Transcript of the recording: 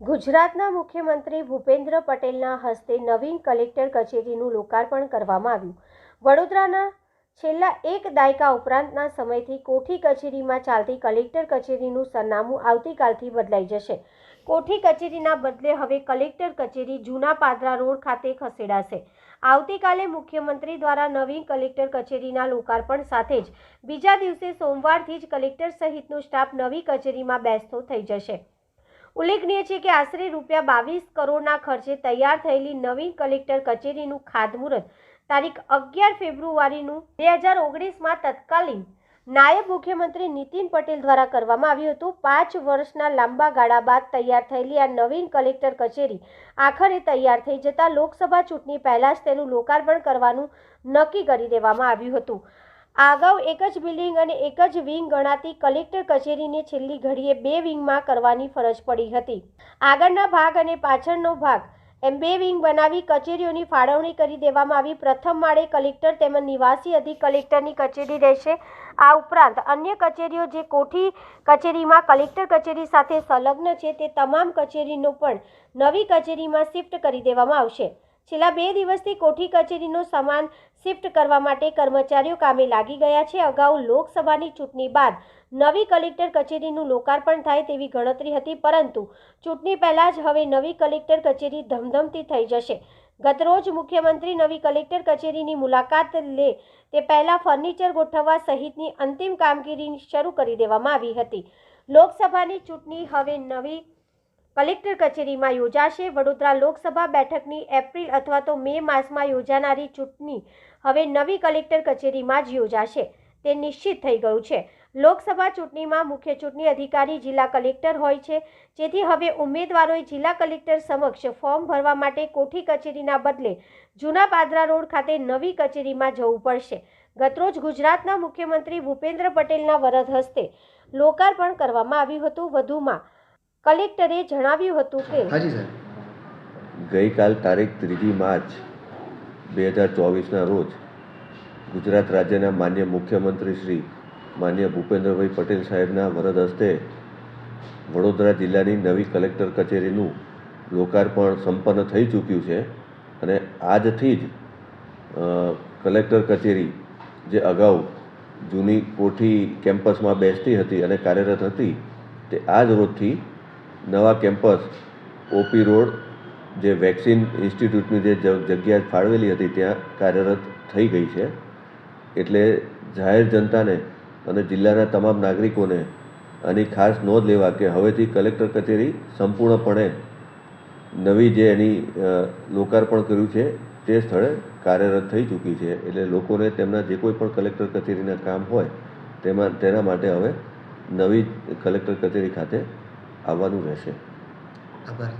ગુજરાતના મુખ્યમંત્રી ભૂપેન્દ્ર પટેલના હસ્તે નવીન કલેક્ટર કચેરીનું લોકાર્પણ કરવામાં આવ્યું. વડોદરાના છેલ્લા એક દાયકા ઉપરાંતના સમયથી કોઠી કચેરીમાં ચાલતી કલેક્ટર કચેરીનું સરનામું આવતીકાલથી બદલાઈ જશે. કોઠી કચેરીના બદલે હવે કલેક્ટર કચેરી જૂના પાદરા રોડ ખાતે ખસેડાશે. આવતીકાલે મુખ્યમંત્રી દ્વારા નવીન કલેક્ટર કચેરીના લોકાર્પણ સાથે જ બીજા દિવસે સોમવારથી જ કલેક્ટર સહિતનો સ્ટાફ નવી કચેરીમાં બેસતો થઈ જશે. ઉલ્લેખનીય છે કે આશરે રૂપિયા બાવીસ કરોડના ખર્ચે તૈયાર થયેલી નવીન કલેક્ટર કચેરીનું ખાતમુહૂર્ત તારીખ અગિયાર ફેબ્રુઆરીનું બે હજાર ઓગણીસમાં તત્કાલીન નાયબ મુખ્યમંત્રી નીતિન પટેલ દ્વારા કરવામાં આવ્યું હતું. પાંચ વર્ષના લાંબા ગાળા બાદ તૈયાર થયેલી આ નવીન કલેક્ટર કચેરી આખરે તૈયાર થઈ જતાં લોકસભા ચૂંટણી પહેલાં જ તેનું લોકાર્પણ કરવાનું નક્કી કરી દેવામાં આવ્યું હતું. આ અગાઉ એક જ બિલ્ડિંગ અને એક જ વિંગ ગણાતી કલેક્ટર કચેરીને છેલ્લી ઘડીએ બે વિંગમાં કરવાની ફરજ પડી હતી. આગળના ભાગ અને પાછળનો ભાગ એમ બે વિંગ બનાવી કચેરીઓની ફાળવણી કરી દેવામાં આવી. પ્રથમ માળે કલેક્ટર તેમજ નિવાસી અધિક કલેક્ટરની કચેરી રહેશે. આ ઉપરાંત અન્ય કચેરીઓ જે કોઠી કચેરીમાં કલેક્ટર કચેરી સાથે સંલગ્ન છે તે તમામ કચેરીનો પણ નવી કચેરીમાં શિફ્ટ કરી દેવામાં આવશે. છેલ્લા બે દિવસથી કોઠી કચેરીનો સામાન શિફ્ટ કરવા માટે કર્મચારીઓ કામે લાગી ગયા છે. અગાઉ લોકસભાની ચૂંટણી બાદ નવી કલેક્ટર કચેરીનું લોકાર્પણ થાય તેવી ગણતરી હતી, પરંતુ ચૂંટણી પહેલાં જ હવે નવી કલેક્ટર કચેરી ધમધમતી થઈ જશે. ગતરોજ મુખ્યમંત્રી નવી કલેક્ટર કચેરીની મુલાકાત લે તે પહેલાં ફર્નિચર ગોઠવવા સહિતની અંતિમ કામગીરી શરૂ કરી દેવામાં આવી હતી. લોકસભાની ચૂંટણી હવે નવી કલેક્ટર કચેરીમાં યોજાશે. વડોદરા લોકસભા બેઠકની એપ્રિલ અથવા તો મે માસમાં યોજાનારી ચૂંટણી હવે નવી કલેક્ટર કચેરીમાં જ યોજાશે. તે નિશ્ચિત થઈ ગયું છે. લોકસભા ચૂંટણીમાં મુખ્ય ચૂંટણી અધિકારી જિલ્લા કલેક્ટર હોય છે. જેથી હવે ઉમેદવારોએ જિલ્લા કલેક્ટર સમક્ષ ફોર્મ ભરવા માટે કોઠી કચેરીના બદલે જૂના પાદરા રોડ ખાતે નવી કચેરીમાં જવું પડશે. ગતરોજ ગુજરાતના મુખ્યમંત્રી ભૂપેન્દ્ર પટેલના વરદ હસ્તે લોકાર્પણ કરવામાં આવ્યું હતું. વધુમાં કલેક્ટરે જણાવ્યું હતું કે હાજી સાહેબ. ગઈકાલ તારીખ ત્રીજી માર્ચ બે હજાર ચોવીસના રોજ ગુજરાત રાજ્યના માન્ય મુખ્યમંત્રી શ્રી માન્ય ભૂપેન્દ્રભાઈ પટેલ સાહેબના વરદ હસ્તે વડોદરા જિલ્લાની નવી કલેક્ટર કચેરીનું લોકાર્પણ સંપન્ન થઈ ચૂક્યું છે અને આજથી જ કલેક્ટર કચેરી જે અગાઉ જૂની કોઠી કેમ્પસમાં બેસતી હતી અને કાર્યરત હતી તે આજ રોજથી નવા કેમ્પસ ઓપી રોડ, જે વેક્સિન ઇન્સ્ટિટ્યૂટની જે જગ્યા ફાળવેલી હતી, ત્યાં કાર્યરત થઈ ગઈ છે. એટલે જાહેર જનતાને અને જિલ્લાના તમામ નાગરિકોને આની ખાસ નોંધ લેવા કે હવેથી કલેક્ટર કચેરી સંપૂર્ણપણે નવી જે એની લોકાર્પણ કર્યું છે, તે સ્થળે કાર્યરત થઈ ચૂકી છે. એટલે લોકોને તેમના જે કોઈ પણ કલેક્ટર કચેરીના કામ હોય, તેમાં, તેના માટે હવે નવી કલેક્ટર કચેરી ખાતે આવવાનું રહેશે. આભાર.